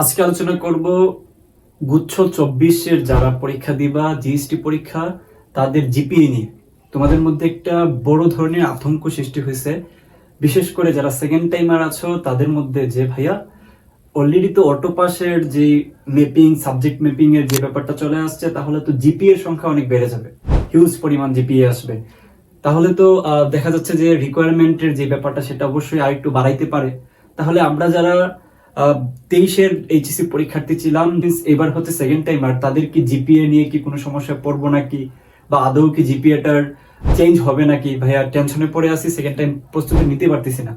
আজকে আলোচনা করব গুচ্ছ চব্বিশের যারা পরীক্ষা দিবা, জিএসটি পরীক্ষা, তাদের জিপিএ নিয়ে। তোমাদের মধ্যে একটা বড় ধরনের আতঙ্ক সৃষ্টি হয়েছে। বিশেষ করে যারা সেকেন্ড টাইমার আছো, তাদের মধ্যে যে ভাইয়া অলরেডি তো অটো পাসের যে মেপিং সাবজেক্ট মেপিং এর যে ব্যাপারটা চলে আসছে, তাহলে তো জিপিএ এর সংখ্যা অনেক বেড়ে যাবে। হিউজ পরিমাণ জিপিএ আসবে। তাহলে তো দেখা যাচ্ছে যে রিকোয়ারমেন্টের যে ব্যাপারটা, সেটা অবশ্যই আরেকটু বাড়াইতে পারে। তাহলে আমরা যারা তেইশের এইচএসসি পরীক্ষার্থী ছিলাম এবার হচ্ছে সেকেন্ড টাইম আর তাদের কি জিপিএ নিয়ে কি কোনো সমস্যায় পড়ব নাকি? বা আদৌ কি জিপিএটার চেঞ্জ হবে নাকি? ভাইয়া টেনশনে পড়ে আছি সেকেন্ড টাইম প্রস্তুতি নিতে পারতেছি না।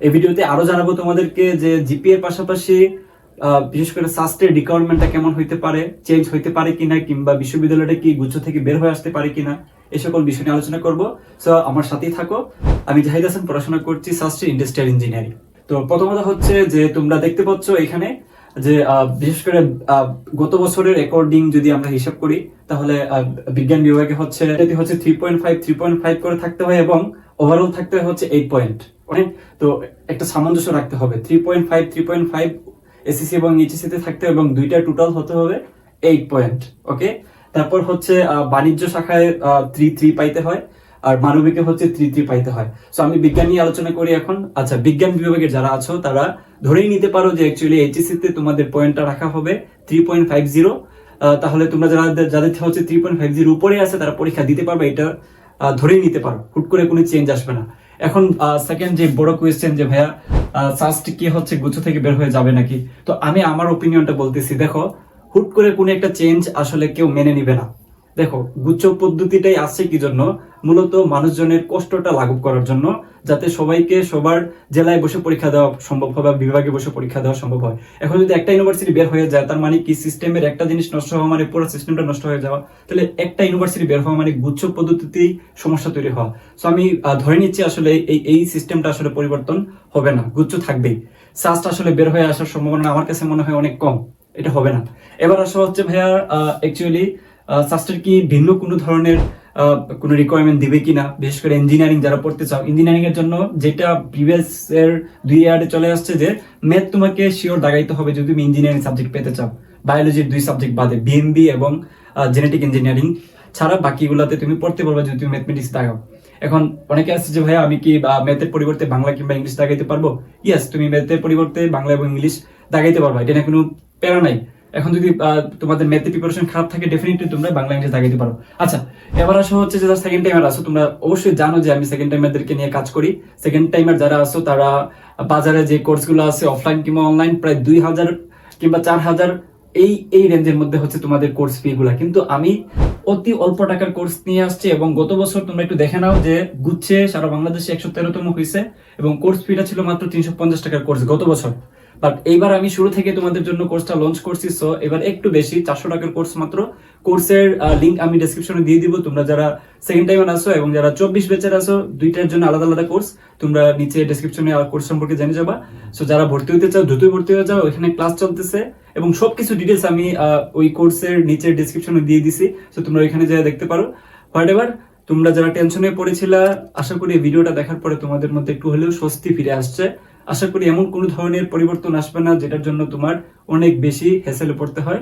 এই ভিডিওতে আরও জানাব তোমাদেরকে যে জিপিএর পাশাপাশি বিশেষ করে সাস্টের রিকোয়ারমেন্টটা কেমন হইতে পারে চেঞ্জ হইতে পারে কিনা, কিংবা বিশ্ববিদ্যালয়টা কি গুচ্ছ থেকে বের হয়ে আসতে পারে কিনা এই সকল বিষয় নিয়ে আলোচনা করব। সো আমার সাথেই থাকো। আমি জাহিদ হাসান, পড়াশোনা করছি সাস্টের ইন্ডাস্ট্রিয়াল ইঞ্জিনিয়ারিং তো প্রথমত হচ্ছে যে তোমরা দেখতে পাচ্ছ এখানে যে বিশেষ করে গত বছরের রেকর্ডিং যদি আমরা হিসাব করি, তাহলে বিজ্ঞান বিভাগে হচ্ছে এটি হচ্ছে three point five three point five করে থাকতে হয় এবং ওভারঅল থাকতে হয় হচ্ছে এইট পয়েন্ট তো একটা সামঞ্জস্য রাখতে হবে three point five three point five SSC এবং এইচএসসি তে থাকতে হবে এবং দুইটা টোটাল হতে হবে এইট পয়েন্ট ওকে তারপর হচ্ছে বাণিজ্য শাখায় থ্রি থ্রি পাইতে হয়। আর মানবিকে হচ্ছে থ্রি পাইতে হয়। সো আমি বিজ্ঞান নিয়ে আলোচনা করি এখন। আচ্ছা বিজ্ঞান বিভাগের যারা আছো, তারা ধরেই নিতে পারো যে অ্যাকচুয়ালি এইচএসসি তে তোমাদের পয়েন্টটা রাখা হবে থ্রি পয়েন্ট ফাইভ জিরো তাহলে তোমরা যারা, যাদের হচ্ছে থ্রি পয়েন্ট ফাইভ জিরো উপরে আছে, তারা পরীক্ষা দিতে পারবে, এটা ধরেই নিতে পারো। হুট করে কোনো চেঞ্জ আসবে না। এখন সেকেন্ড যে বড় কোয়েশ্চেন যে ভাইয়া সাস্ট কি হচ্ছে গুচ্ছ থেকে বের হয়ে যাবে নাকি? তো আমি আমার ওপিনিয়নটা বলতেছি, দেখো, হুট করে কোনো একটা চেঞ্জ আসলে কেউ মেনে নিবে না। দেখো, গুচ্ছ পদ্ধতিটাই আসছে কি জন্য মূলত মানুষজনের কষ্টটা লাঘব করার জন্য, যাতে সবাইকে সবার জেলায় বসে পরীক্ষা দেওয়া সম্ভব হয় বা বিভাগে বসে পরীক্ষা দেওয়া সম্ভব হয়। এখন যদি একটা ইউনিভার্সিটি বের হয়ে যায়, তার মানে কি সিস্টেমের একটা জিনিস নষ্ট হওয়া মানে পুরো সিস্টেমটা নষ্ট হয়ে যাওয়া? তাহলে একটা ইউনিভার্সিটি বের হওয়া মানে গুচ্ছ পদ্ধতিতেই সমস্যা তৈরি হওয়া। সো আমি ধরে নিচ্ছি আসলে এই এই সিস্টেমটা আসলে পরিবর্তন হবে না, গুচ্ছ থাকবেই। সাস্ট আসলে বের হয়ে আসার সম্ভাবনা আমার কাছে মনে হয় অনেক কম, এটা হবে না। এবার আসা হচ্ছে ভাইয়া অ্যাকচুয়ালি সাস্টের কি ভিন্ন কোনো ধরনের কোনো রিকোয়ারমেন্ট দিবে কিনা? বিশেষ করে ইঞ্জিনিয়ারিং যারা পড়তে চাও ইঞ্জিনিয়ারিং এর জন্য যেটা প্রিভিয়াস এর দুই ইয়ারে চলে আসছে যে ম্যাথ তোমাকে শিওর দাগাইতে হবে যদি তুমি ইঞ্জিনিয়ারিং সাবজেক্ট পেতে চাও। বায়োলজির দুই সাবজেক্ট বাদে বিএমবি এবং জেনেটিক ইঞ্জিনিয়ারিং ছাড়া বাকিগুলোতে তুমি পড়তে পারবে যদি তুমি ম্যাথমেটিক্স দাগাও। এখন অনেকে আসছে যে, ভাইয়া, আমি কি ম্যাথের পরিবর্তে বাংলা কিংবা ইংলিশ দাগাইতে পারব? ইয়াস তুমি ম্যাথের পরিবর্তে বাংলা এবং ইংলিশ দাগাইতে পারবা, এটা কোনো প্যারা নাই। এখন যদি তোমাদের ম্যাথে প্রিপারেশন খারাপ থাকে ডেফিনেটলি তোমরা বাংলা ইংলিশ দাগাইতে পারো। আচ্ছা এবার আসা হচ্ছে যে সেকেন্ড টাইমার আসো তোমরা অবশ্যই জানো যে আমি সেকেন্ড টাইমারদেরকে নিয়ে কাজ করি। সেকেন্ড টাইমার যারা আসো তারা বাজারে যে কোর্সগুলো আছে অফলাইন কিংবা অনলাইন প্রায় দুই হাজার কিংবা চার হাজার, এই এই রেঞ্জের মধ্যে হচ্ছে তোমাদের কোর্স ফি গুলা কিন্তু আমি অতি অল্প টাকার কোর্স নিয়ে আসছি এবং গত বছর তোমরা একটু দেখে নাও যে গুচ্ছে সারা বাংলাদেশে একশো তেরোতম হয়েছে এবং কোর্স ফিটা ছিল মাত্র তিনশো পঞ্চাশ টাকার কোর্স গত বছর। বাট এইবার আমি শুরু থেকে তোমাদের জন্য কোর্সটা লঞ্চ করছি সো এবার একটু বেশি, চারশো টাকার কোর্স মাত্র। কোর্সের লিঙ্ক আমি ডেসক্রিপশনে দিয়ে দিব। তোমরা যারা সেকেন্ড টাইম আসো এবং যারা চব্বিশ বেচের আসো দুইটার জন্য আলাদা আলাদা কোর্স তোমরা নিচে ডেসক্রিপশনে কোর্স সম্পর্কে জেনে যাবা। সো যারা ভর্তি হতে চাও, দ্রুতই ভর্তি হয়ে যাও। ওইখানে ক্লাস চলতেছে এবং সবকিছু ডিটেলস আমি ওই কোর্সের নিচে ডেসক্রিপশনে দিয়ে দিছি। সো তোমরা ওইখানে যা দেখতে পারো। হোয়াট এভার তোমরা যারা টেনশনে পড়েছিলা, আশা করি ভিডিওটা দেখার পরে তোমাদের মধ্যে একটু হলেও স্বস্তি ফিরে আসছে। আশা করি এমন কোনো ধরনের পরিবর্তন আসবে না, যেটার জন্য তোমার অনেক বেশি হেসেলে পড়তে হয়।